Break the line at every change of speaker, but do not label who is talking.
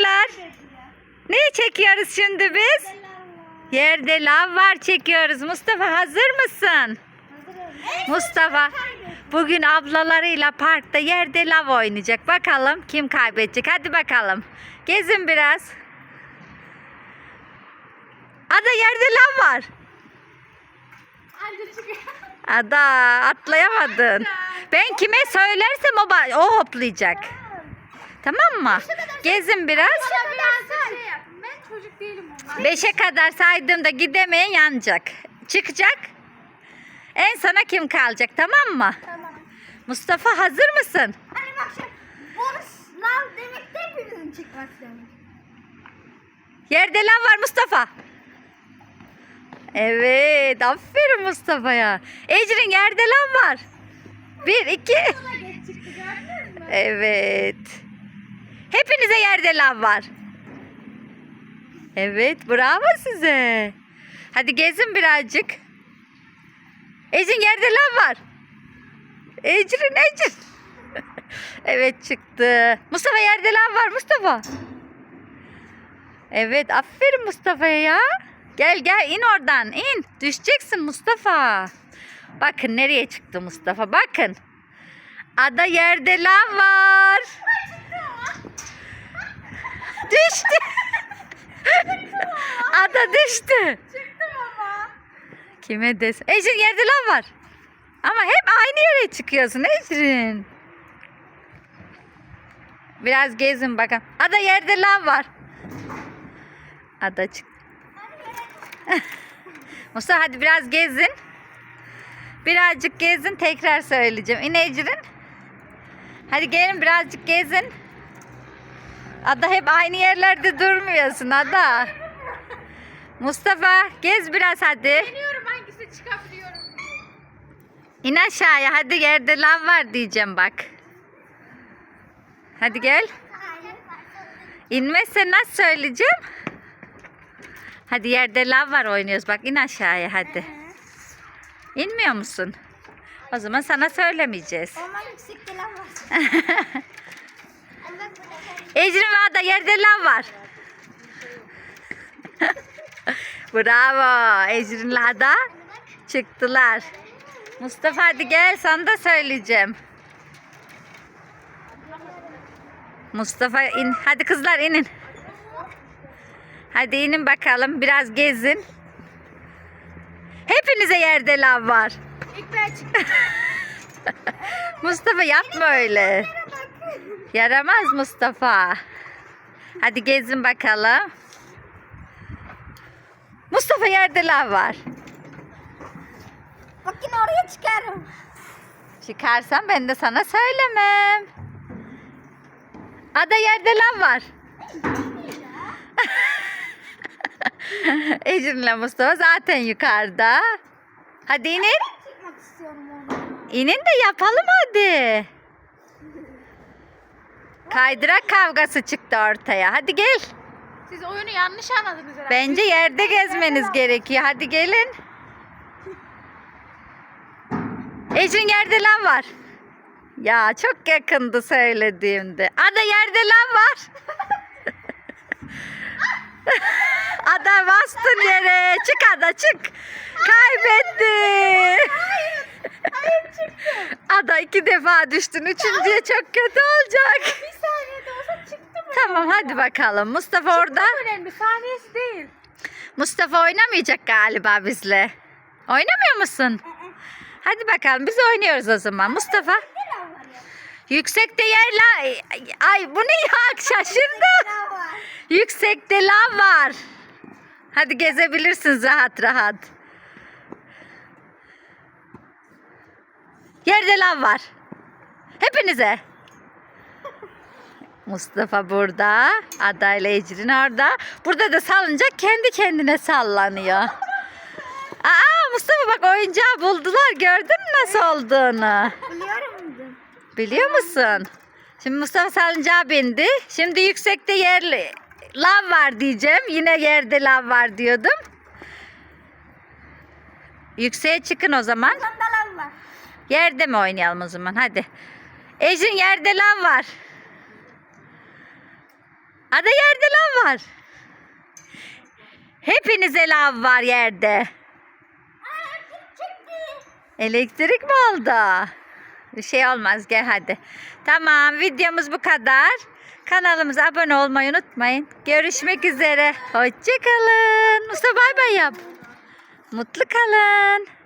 çocuklar? Neyi çekiyoruz şimdi biz? Yerde lav var çekiyoruz. Mustafa hazır mısın? Mustafa bugün ablalarıyla parkta yerde lav oynayacak. Bakalım kim kaybedecek. Hadi bakalım. Gezin biraz. Ada yerde lav var. Ada atlayamadın. Ben kime söylersem o, o hoplayacak. Tamam mı? Gezin biraz.
biraz şey yap. Ben çocuk değilim onlar.
Beşe kadar saydığımda gidemeyen yanacak. Çıkacak. En sona kim kalacak tamam mı?
Tamam.
Mustafa hazır mısın?
Hani bak sınav demek de çıkmak demek.
Yerde lav var Mustafa. Evet aferin Mustafa'ya. Ecrin yerde lav var. Bir iki.
Buna geç çıktı gördünüz mü?
Evet. Hepinize yerde lav var. Evet bravo size. Hadi gezin birazcık. Ecrin yerde lav var. Ecrin Ecrin. evet çıktı. Mustafa yerde lav var Mustafa. Evet aferin Mustafa'ya ya. Gel gel in oradan in. Düşeceksin Mustafa. Bakın nereye çıktı Mustafa bakın. Ada yerde lav var. Düştü. Ada düştü.
Çıktım ama.
Kime desin? Ecrin yerde lav var. Ama hep aynı yere çıkıyorsun Ecrin. Biraz gezin bakın. Ada yerde lav var. Ada çık. Musa hadi biraz gezin. Birazcık gezin tekrar söyleyeceğim. İn Ecrin. Hadi gelin birazcık gezin. Ada hep aynı yerlerde durmuyorsun Ada. Mustafa gez biraz hadi.
Deniyorum hangisi çıkabiliyorum.
İn aşağıya hadi yerde lav var diyeceğim bak. Hadi gel. İnmezsen nasıl söyleyeceğim? Hadi yerde lav var oynuyoruz bak in aşağıya hadi. İnmiyor musun? O zaman sana söylemeyeceğiz.
Ama yüksek gelen var.
Ecrin ve Ada yerde lav var. Bravo. Ecrin ile Ada çıktılar. Mustafa hadi gel sana da söyleyeceğim. Mustafa in. Hadi kızlar inin. Hadi inin bakalım biraz gezin. Hepinize yerde lav var.
İlk ben çıktım.
Mustafa yapma öyle. Yaramaz Mustafa. Hadi gezin bakalım. Mustafa yerde lav var.
Bak yine oraya çıkarım.
Çıkarsan ben de sana söylemem. Ada yerde lav var. Ecrin'le Mustafa zaten yukarıda. Hadi inin. İnin de yapalım hadi. Kaydırak kavgası çıktı ortaya. Hadi gel.
Siz oyunu yanlış anladınız herhalde.
Bence yerde gezmeniz gerekiyor. Hadi gelin. Ecrin yerde lan var. Ya çok yakındı söylediğimde. Ada yerde lan var. Ada bastın yere. Çık Ada çık. Kaybetti. Ada iki defa düştün. Üçüncüye çok kötü olacak. Tamam hadi bakalım. Mustafa orada.
Önemli saniyesi değil.
Mustafa oynamayacak galiba bizle. Oynamıyor musun? Hadi bakalım biz oynuyoruz o zaman. Mustafa yüksekte yerler. Ay bu ne ya şaşırdım. Yüksekte lav var. Hadi gezebilirsiniz rahat rahat. Yerde lav var. Hepinize. Mustafa burada. Ada ile Ecrin orada. Burada da salıncak kendi kendine sallanıyor. Aa Mustafa bak oyuncağı buldular. Gördün mü nasıl olduğunu?
Biliyorum.
Biliyor musun? Şimdi Mustafa salıncağa bindi. Şimdi yüksekte yerli lav var diyeceğim. Yine yerde lav var diyordum. Yükseğe çıkın o zaman. Yerde mi oynayalım o zaman? Hadi. Ecrin yerde lav var. Ada yerde lav var. Hepinize lav var yerde. Elektrik mi oldu? Bir şey olmaz gel hadi. Tamam videomuz bu kadar. Kanalımıza abone olmayı unutmayın. Görüşmek üzere. Hoşçakalın. Mustafa bay bay yap. Mutlu kalın.